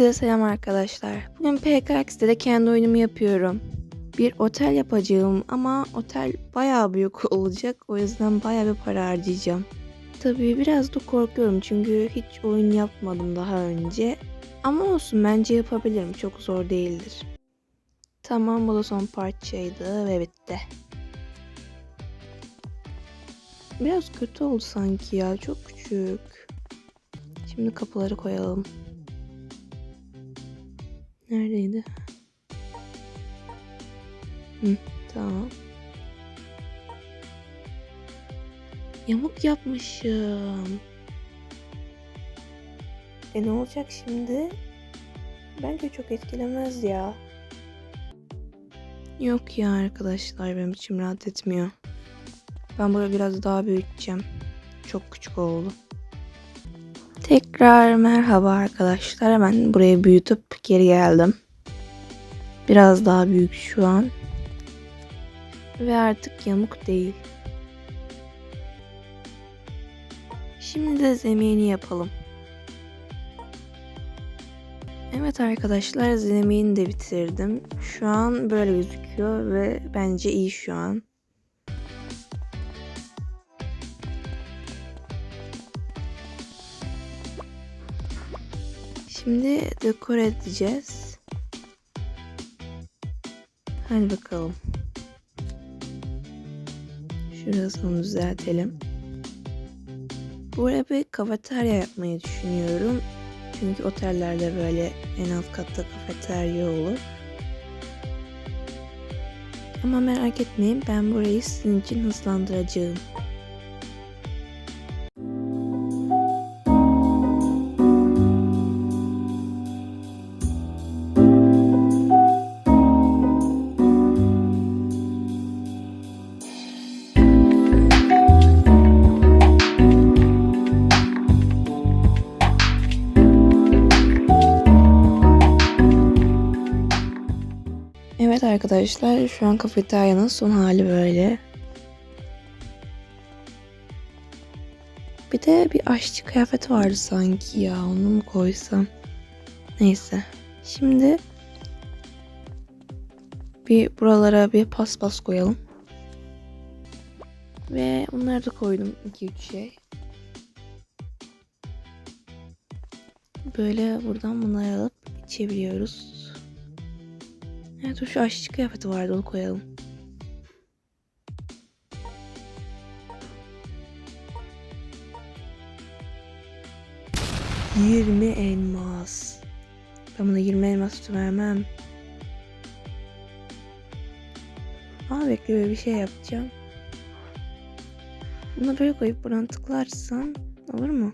Herkese selam arkadaşlar. Bugün PKX'de de kendi oyunumu yapıyorum. Bir otel yapacağım ama otel bayağı büyük olacak. O yüzden bayağı bir para harcayacağım. Tabii biraz da korkuyorum çünkü hiç oyun yapmadım daha önce. Ama olsun bence yapabilirim. Çok zor değildir. Tamam bu da son parçaydı ve bitti. Biraz kötü oldu sanki ya. Çok küçük. Şimdi kapıları koyalım. Neredeydi? Hı, tamam. Yamuk yapmışım. E ne olacak şimdi? Bence çok etkilemez ya. Yok ya arkadaşlar benim içim rahat etmiyor. Ben burayı biraz daha büyüteceğim. Çok küçük oldu. Tekrar merhaba arkadaşlar. Hemen burayı büyütüp geri geldim. Biraz daha büyük şu an. Ve artık yamuk değil. Şimdi de zemini yapalım. Evet arkadaşlar zemini de bitirdim. Şu an böyle gözüküyor ve bence iyi şu an. Şimdi dekor edeceğiz. Hadi bakalım. Şurasını düzeltelim. Buraya bir kafeterya yapmayı düşünüyorum. Çünkü otellerde böyle en alt katta kafeterya olur. Ama merak etmeyin ben burayı sizin için hızlandıracağım. Evet arkadaşlar şu an kafeteryanın son hali böyle. Bir de bir aşçı kıyafeti vardı sanki ya onu mu koysam? Neyse. Şimdi bir buralara bir paspas koyalım. Ve onları da koydum 2-3 şey. Böyle buradan bunları alıp içebiliyoruz. Evet şu aşçı kıyafeti vardı onu koyalım. Yirmi elmas. Ben buna 20 elmas vermem. Aa bekle böyle bir şey yapacağım. Bunu böyle koyup buradan tıklarsam olur mu?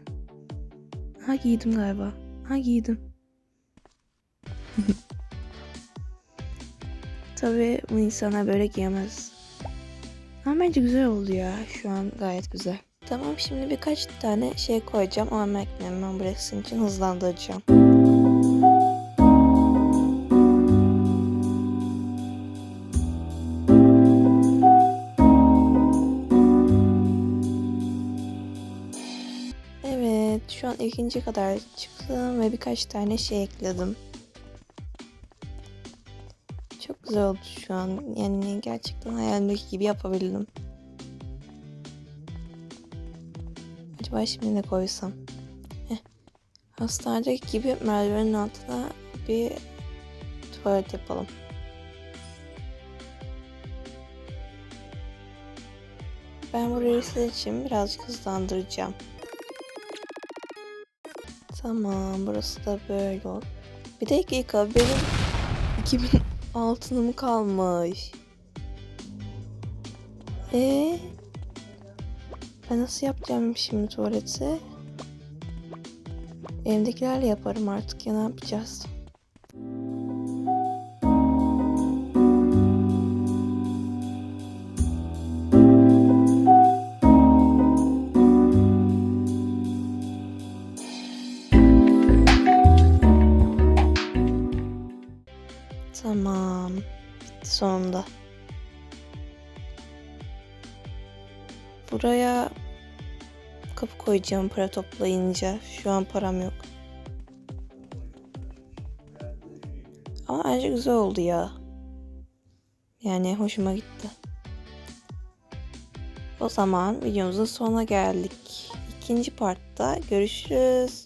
Ha giydim galiba. Ha giydim. Tabii bu insanlar böyle giyemez. Ama bence güzel oldu ya. Şu an gayet güzel. Tamam şimdi birkaç tane şey koyacağım ama etmeyin ben sizin için hızlandıracağım. Evet şu an ikinci kadar çıktım ve birkaç tane şey ekledim. Güzel oldu şu an. Yani gerçekten hayalimdeki gibi yapabildim. Acaba şimdi ne koysam? Heh. Hastanedeki gibi merdivenin altına bir tuvalet yapalım. Ben burayı sizin için birazcık hızlandıracağım. Tamam burası da böyle oldu. Bir dakika benim 2000 altınım kalmış. Ee, ben nasıl yapacağım şimdi tuvaleti? Evimdekilerle yaparım artık ya ne yapacağız? Tamam. Bitti sonunda. Buraya kapı koyacağım para toplayınca. Şu an param yok. Ama bence güzel oldu ya. Yani hoşuma gitti. O zaman videomuzun sonuna geldik. İkinci partta görüşürüz.